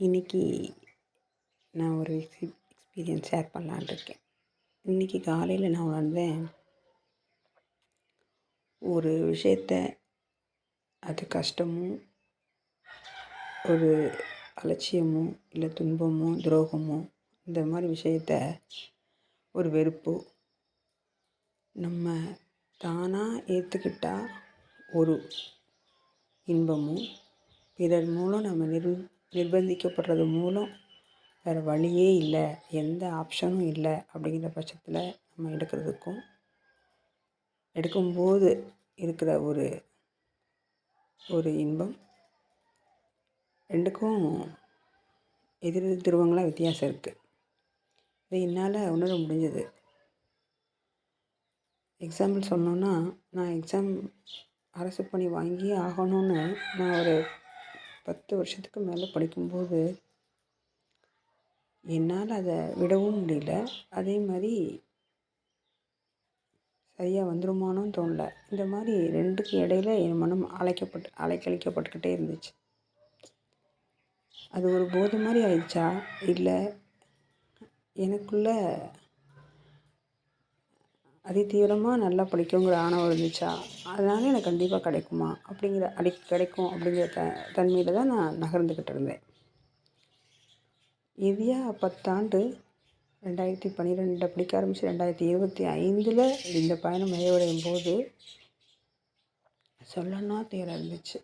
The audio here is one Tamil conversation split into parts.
இன்றைக்கி நான் ஒரு எக்ஸ்பீரியன்ஸ் ஷேர் பண்ணலான்னு இருக்கேன். இன்றைக்கி காலையில் நான் உணர்ந்தேன் ஒரு விஷயத்த அது கஷ்டமும் ஒரு அலட்சியமோ இல்லை துன்பமோ துரோகமோ இந்த மாதிரி விஷயத்த ஒரு வெறுப்போ நம்ம தானாக ஏற்றுக்கிட்டால் ஒரு இன்பமும் பிறர் மூலம் நம்ம நிரூ நிர்பந்திக்கப்படுறது மூலம் வேறு வழியே இல்லை எந்த ஆப்ஷனும் இல்லை அப்படிங்கிற பட்சத்தில் நம்ம எடுக்கிறதுக்கும் எடுக்கும்போது இருக்கிற ஒரு ஒரு இன்பம் ரெண்டுக்கும் எதிர் துருவங்களாக வித்தியாசம் இருக்குது இது என்னால் உணர முடிஞ்சது. எக்ஸாம்பிள் சொன்னோன்னா நான் எக்ஸாம் அரசு பணி வாங்கியே ஆகணும்னு நான் ஒரு பத்து வருஷத்துக்கு மேலே படிக்கும்போது என்னால் அதை விடவும் முடியல. அதே மாதிரி சரியாக வந்துடுமானும் தோணல. இந்த மாதிரி ரெண்டுக்கு இடையில என் மனம் அழைக்கப்பட்டு அலைக்கழிக்கப்பட்டுக்கிட்டே இருந்துச்சு. அது ஒரு போதை மாதிரி ஆயிடுச்சா? இல்லை. எனக்குள்ளே அதி தீவிரமாக நல்லா படிக்குங்கிற ஆணவம் இருந்துச்சா? அதனால் எனக்கு கண்டிப்பாக கிடைக்குமா? அப்படிங்கிற அடி கிடைக்கும் அப்படிங்கிற த தன்மையில் தான் நான் நகர்ந்துக்கிட்டு இருந்தேன். இவ்வியா பத்தாண்டு ரெண்டாயிரத்தி பன்னிரெண்டு படிக்க ஆரம்பித்து ரெண்டாயிரத்தி இருபத்தி ஐந்தில் இந்த பயணம் நிறைவடையும் போது சொல்லணும்னா தேர இருந்துச்சு.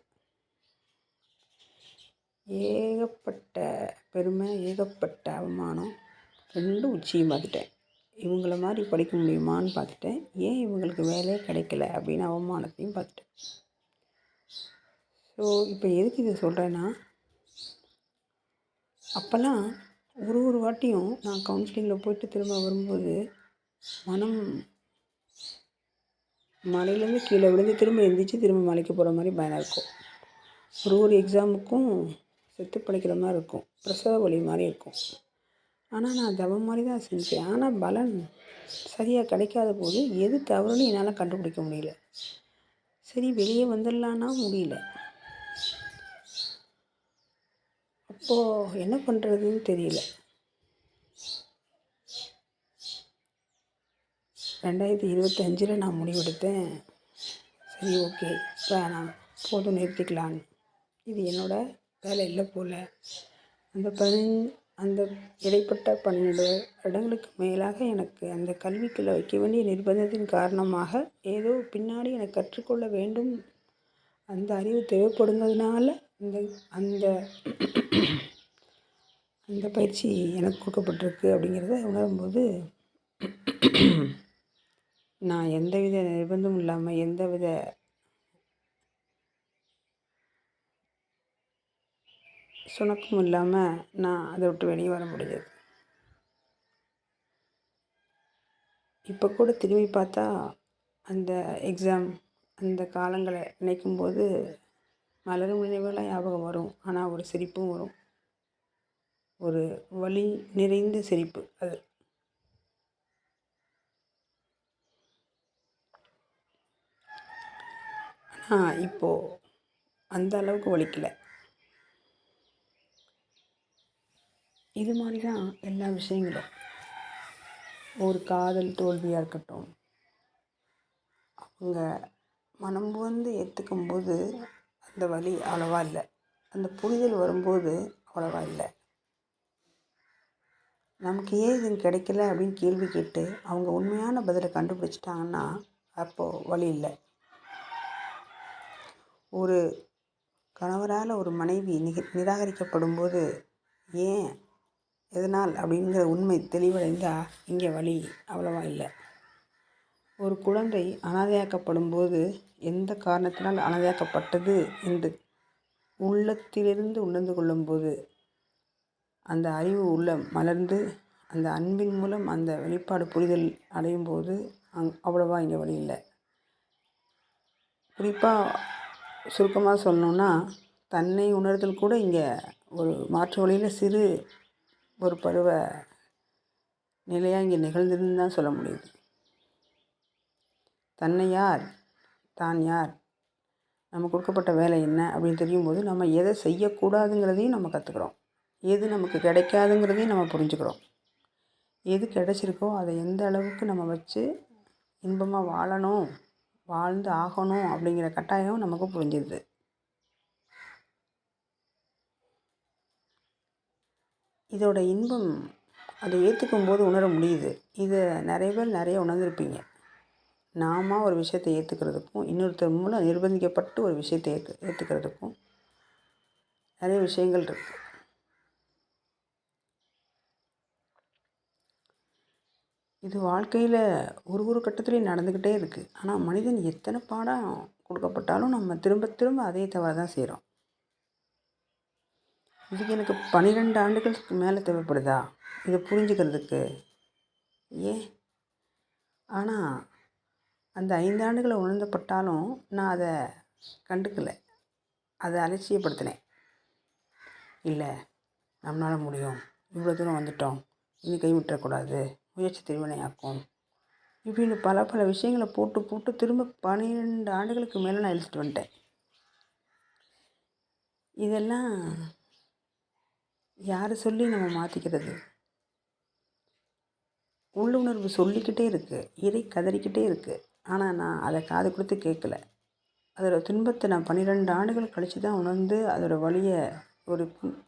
ஏகப்பட்ட பெருமை ஏகப்பட்ட அவமானம் ரெண்டும் உச்சியும் பார்த்துட்டேன் இவங்கள மாதிரி படிக்க முடியுமான்னு பார்த்துட்டேன். ஏன் இவங்களுக்கு வேலையே கிடைக்கல அப்படின்னு அவமானத்தையும் பார்த்துட்டேன். ஸோ இப்போ எதுக்கு இதை சொல்கிறேன்னா அப்போல்லாம் ஒரு ஒரு வாட்டியும் நான் கவுன்சிலிங்கில் போயிட்டு திரும்ப வரும்போது மனம் மலையிலேருந்து கீழே விழுந்து திரும்ப எழுந்திரிச்சு திரும்ப மலைக்கு போகிற மாதிரி பயனாக இருக்கும். ஒரு ஒரு எக்ஸாமுக்கும் செத்து படிக்கிற மாதிரி இருக்கும். பிரசவ வழி மாதிரி இருக்கும். ஆனால் நான் தவம் மாதிரி தான் செஞ்சேன். ஆனால் பலன் சரியாக கிடைக்காத போது எது தவறுன்னு என்னால் கண்டுபிடிக்க முடியல. சரி வெளியே வந்துடலான்னா முடியல. அப்போது என்ன பண்ணுறதுன்னு தெரியல. ரெண்டாயிரத்தி இருபத்தஞ்சில் நான் முடிவெடுத்தேன். சரி ஓகே. வேணாம். போதும் நிறுத்திக்கலான்னு இது என்னோடய வேலை இல்லை போல். அந்த பதினஞ்சு அந்த இடைப்பட்ட பன்னெண்டு வருடங்களுக்கு மேலாக எனக்கு அந்த கல்விக்குள்ளே வைக்க வேண்டிய நிர்பந்தத்தின் காரணமாக ஏதோ பின்னாடி எனக்கு கற்றுக்கொள்ள வேண்டும். அந்த அறிவு தேவைப்படுங்கிறதுனால இந்த அந்த அந்த பயிற்சி எனக்கு கொடுக்கப்பட்டிருக்கு அப்படிங்கிறத உணரும்போது நான் எந்தவித நிர்பந்தமும் இல்லாமல் எந்தவித சுணக்கம் இல்லாமல் நான் அதை விட்டு வெளியே வர முடியாது. இப்போ கூட திரும்பி பார்த்தா அந்த எக்ஸாம் அந்த காலங்களை நினைக்கும்போது மலரும் நினைவுகளாக ஞாபகம் வரும். ஆனால் ஒரு சிரிப்பும் வரும். ஒரு வழி நிறைந்த சிரிப்பு அது. ஆனால் இப்போது அந்த அளவுக்கு வலிக்கலை. இது மாதிரி தான் எல்லா விஷயங்களும். ஒரு காதல் தோல்வியாக இருக்கட்டும் அவங்க மனம் வந்து ஏற்றுக்கும் போது அந்த வலி அவ்வளவா இல்லை. அந்த புரிதல் வரும்போது அவ்வளோவா இல்லை. நமக்கு ஏன் இது கிடைக்கல அப்படின்னு கேள்வி கேட்டு அவங்க உண்மையான பதிலை கண்டுபிடிச்சிட்டாங்கன்னா அப்போது வழி இல்லை. ஒரு கணவரால் ஒரு மனைவி நிக நிராகரிக்கப்படும் போது ஏன் எதனால் அப்படிங்கிற உண்மை தெளிவடைந்தால் இங்கே வழி அவ்வளவா இல்லை. ஒரு குழந்தை அனாதையாக்கப்படும் போது எந்த காரணத்தினால் அனாதையாக்கப்பட்டது என்று உள்ளத்திலிருந்து உணர்ந்து கொள்ளும்போது அந்த அறிவு உள்ள மலர்ந்து அந்த அன்பின் மூலம் அந்த வெளிப்பாடு புரிதல் அடையும் போது அங் அவ்வளோவா இங்கே வழி இல்லை. குறிப்பாக சுருக்கமாக சொல்லணுன்னா தன்னை உணர்தல் கூட இங்கே ஒரு மாற்று வழியில் சிறு ஒரு பருவ நிலையாக இங்கே நிகழ்ந்ததுன்னு தான் சொல்ல முடியுது. தன்னை யார்? தான் யார்? நம்ம கொடுக்கப்பட்ட வேலை என்ன அப்படின்னு தெரியும் போது நம்ம எதை செய்யக்கூடாதுங்கிறதையும் நம்ம கற்றுக்குறோம் எது நமக்கு கிடைக்காதுங்கிறதையும் நம்ம புரிஞ்சுக்கிறோம். எது கிடைச்சிருக்கோ அதை எந்த அளவுக்கு நம்ம வச்சு இன்பமாக வாழணும் வாழ்ந்து ஆகணும் அப்படிங்கிற கட்டாயம் நமக்கு புரிஞ்சிடுது இதோட இன்பம் அதை ஏற்றுக்கும் போது உணர முடியுது. இதை நிறைய பேர் நிறைய உணர்ந்திருப்பீங்க. நாம ஒரு விஷயத்தை ஏற்றுக்கிறதுக்கும் இன்னொருத்தர் மூலம் நிர்பந்திக்கப்பட்டு ஒரு விஷயத்தை ஏற்று ஏற்றுக்கிறதுக்கும் நிறைய விஷயங்கள் இருக்குது இது வாழ்க்கையில் ஒரு ஒரு கட்டத்துலேயும் நடந்துக்கிட்டே இருக்குது ஆனால் மனிதன் எத்தனை பாடம் கொடுக்கப்பட்டாலும் நம்ம திரும்ப திரும்ப அதே தவிர தான் செய்கிறோம் இதுக்கு எனக்கு பன்னிரெண்டு ஆண்டுகளுக்கு மேலே தேவைப்படுதா? இதை புரிஞ்சுக்கிறதுக்கு. ஏன் ஆனால் அந்த ஐந்து ஆண்டுகளை உணர்ந்தப்பட்டாலும் நான் அதை கண்டுக்கலை. அதை அலட்சியப்படுத்தினேன். இல்லை நம்மளால் முடியும். இவ்வளோ தூரம் வந்துட்டோம். இனி கைவிட்டக்கூடாது முயற்சி திருவினையாக்கும் இப்படின்னு பல பல விஷயங்களை போட்டு போட்டு திரும்ப பன்னிரெண்டு ஆண்டுகளுக்கு மேலே நான் எழுதிட்டு வந்துட்டேன். இதெல்லாம் யார் சொல்லி நம்ம மாற்றிக்கிறது உள்ளுணர்வு சொல்லிக்கிட்டே இருக்குது இறை கதறிக்கிட்டே இருக்குது ஆனால் நான் அதை காது கொடுத்து கேட்கல. அதோடய துன்பத்தை நான் பன்னிரெண்டு ஆண்டுகள் கழித்து தான் உணர்ந்து அதோடய வழியை ஒரு புன்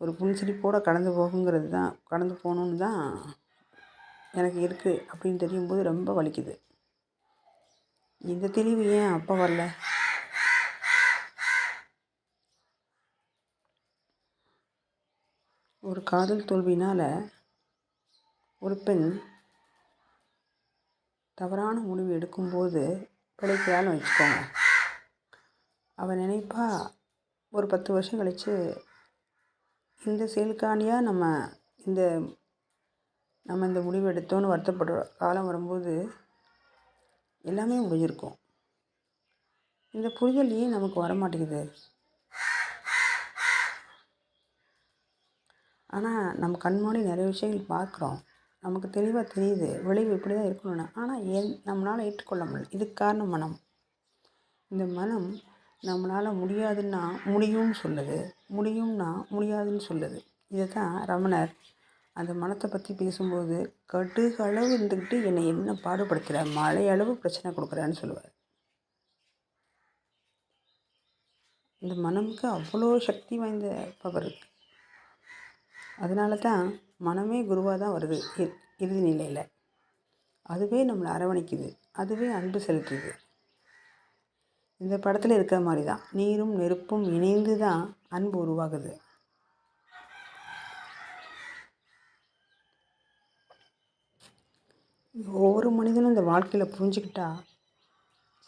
ஒரு புன்சிரிப்போடு கடந்து போகுங்கிறது தான் கடந்து போகணுன்னு தான் எனக்கு இருக்குது அப்படின்னு தெரியும் போது ரொம்ப வலிக்குது. இந்த தெளிவு ஏன் அப்போ வரல? ஒரு காதல் தோல்வினால் ஒரு பெண் தவறான முடிவு எடுக்கும்போது பிழைக்கிறான்னு வச்சுக்கோங்க. அவள் நினைப்பா ஒரு பத்து வருஷம் கழித்து இந்த செயலுக்காண்டியாக நம்ம இந்த நம்ம இந்த முடிவு எடுத்தோன்னு வருத்தப்படுற காலம் வரும்போது எல்லாமே முடிஞ்சிருக்கும் இந்த புரிதல் ஏன் நமக்கு வர ஆனால் நம்ம கண்மாடி நிறைய விஷயங்கள் பார்க்குறோம். நமக்கு தெளிவாக தெரியுது. விளைவு இப்படி தான் இருக்கணும்னு. ஆனால் என் நம்மளால் ஏற்றுக்கொள்ள முடியல. இதுக்கு காரணம் மனம். இந்த மனம் நம்மளால் முடியாதுன்னா முடியும்னு சொல்லுது. முடியும்னா முடியாதுன்னு சொல்லுது. இதை தான் ரமணர் அந்த மனத்தை பற்றி பேசும்போது கடுகளவு இருந்துக்கிட்டு என்னை என்ன பாடுபடுத்துகிற மழை அளவு பிரச்சனை கொடுக்குறான்னு சொல்லுவார். இந்த மனமுக்கு அவ்வளோ சக்தி வாய்ந்த பவர் இருக்குது அதனால தான் மனமே குருவாக தான் வருது இறுதி நிலையில். அதுவே நம்மளை அரவணைக்குது. அதுவே அன்பு செலுத்துது. இந்த படத்தில் இருக்கிற மாதிரி தான். நீரும் நெருப்பும் இணைந்து தான் அன்பு உருவாகுது. ஒவ்வொரு மனிதனும் இந்த வாழ்க்கையில் புரிஞ்சுக்கிட்டா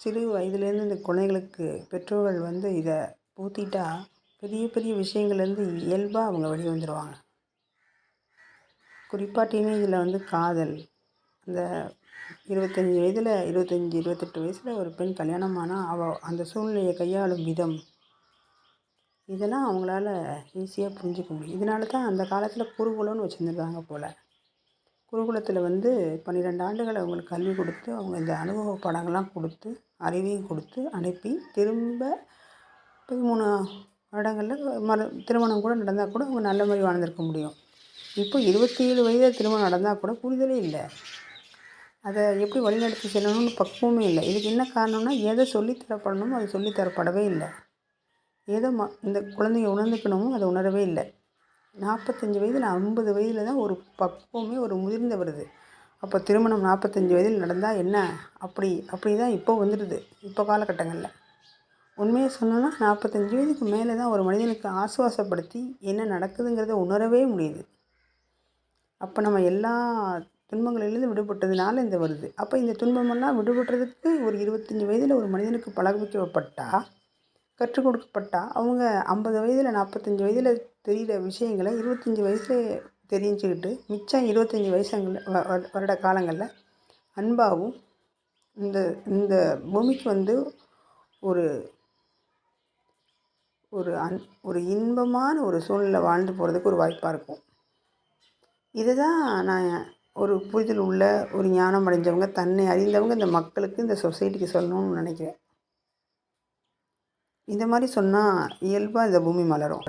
சிறு வயதுலேருந்து இந்த குழந்தைகளுக்கு பெற்றோர்கள் வந்து இதை பூத்திட்டா பெரிய பெரிய விஷயங்கள்லேருந்து இயல்பாக அவங்க வெளியே வந்துடுவாங்க குறிப்பாக இதில் வந்து காதல். அந்த இருபத்தஞ்சி வயதில் இருபத்தஞ்சி இருபத்தெட்டு வயசில் ஒரு பெண் கல்யாணம் ஆனால் அவள் அந்த சூழ்நிலையை கையாளும் விதம். இதெல்லாம் அவங்களால ஈஸியாக புரிஞ்சுக்க முடியும். இதனால தான் அந்த காலத்தில் குருகுலம்னு வச்சுருந்துருக்காங்க போல். குருகுலத்தில் வந்து பன்னிரெண்டு ஆண்டுகள் அவங்களுக்கு கல்வி கொடுத்து அவங்க இந்த அனுபவ படங்கள்லாம் கொடுத்து அறிவையும் கொடுத்து அனுப்பி திரும்ப பதிமூணு வருடங்களில் மறு திருமணம் கூட நடந்தால் கூட அவங்க நல்ல மாதிரி வாழ்ந்திருக்க முடியும். இப்போ இருபத்தி ஏழு வயதில் திருமணம் நடந்தால் கூட புரிதலே இல்லை. அதை எப்படி வழிநடத்தி செல்லணும்னு பக்குவமே இல்லை. இதுக்கு என்ன காரணம்னா எதை சொல்லித்தரப்படணுமோ அது சொல்லித்தரப்படவே இல்லை. ஏதோ ம இந்த குழந்தைங்க உணர்ந்துக்கணுமோ அதை உணரவே இல்லை. நாற்பத்தஞ்சு வயதில் ஐம்பது வயதில் தான் ஒரு பக்குவமே ஒரு முதிர்ந்து வருது. அப்போ திருமணம் நாற்பத்தஞ்சு வயதில் நடந்தால் என்ன? அப்படி அப்படி தான் இப்போ வந்துடுது. இப்போ காலகட்டங்களில். உண்மையை சொன்னோன்னா நாற்பத்தஞ்சு வயதுக்கு மேலே தான் ஒரு மனிதனுக்கு ஆசுவாசப்படுத்தி என்ன நடக்குதுங்கிறத உணரவே முடியுது. அப்போ நம்ம எல்லா துன்பங்களிலிருந்து விடுபட்டதுனால இந்த வருது. அப்போ இந்த துன்பமெல்லாம் விடுபடுறதுக்கு ஒரு இருபத்தஞ்சி வயதில் ஒரு மனிதனுக்கு பழகிக்கப்பட்டால் கற்றுக் கொடுக்கப்பட்டால் அவங்க ஐம்பது வயதில் நாற்பத்தஞ்சி வயதில் தெரிகிற விஷயங்களை இருபத்தஞ்சி வயசில் தெரிஞ்சுக்கிட்டு மிச்சம் இருபத்தஞ்சி வயசுங்கள வருட காலங்களில் அன்பாகவும் இந்த இந்த பூமிக்கு வந்து ஒரு ஒரு அன் ஒரு இன்பமான ஒரு சூழ்நிலை வாழ்ந்து போகிறதுக்கு ஒரு வாய்ப்பாக இருக்கும். இதை தான் நான் ஒரு புரிதல் உள்ள ஒரு ஞானம் அடைஞ்சவங்க தன்னை அறிந்தவங்க இந்த மக்களுக்கு இந்த சொசைட்டிக்கு சொல்லணும்னு நினைக்கிறேன். இந்த மாதிரி சொன்னால் இயல்பாக இந்த பூமி மலரும்.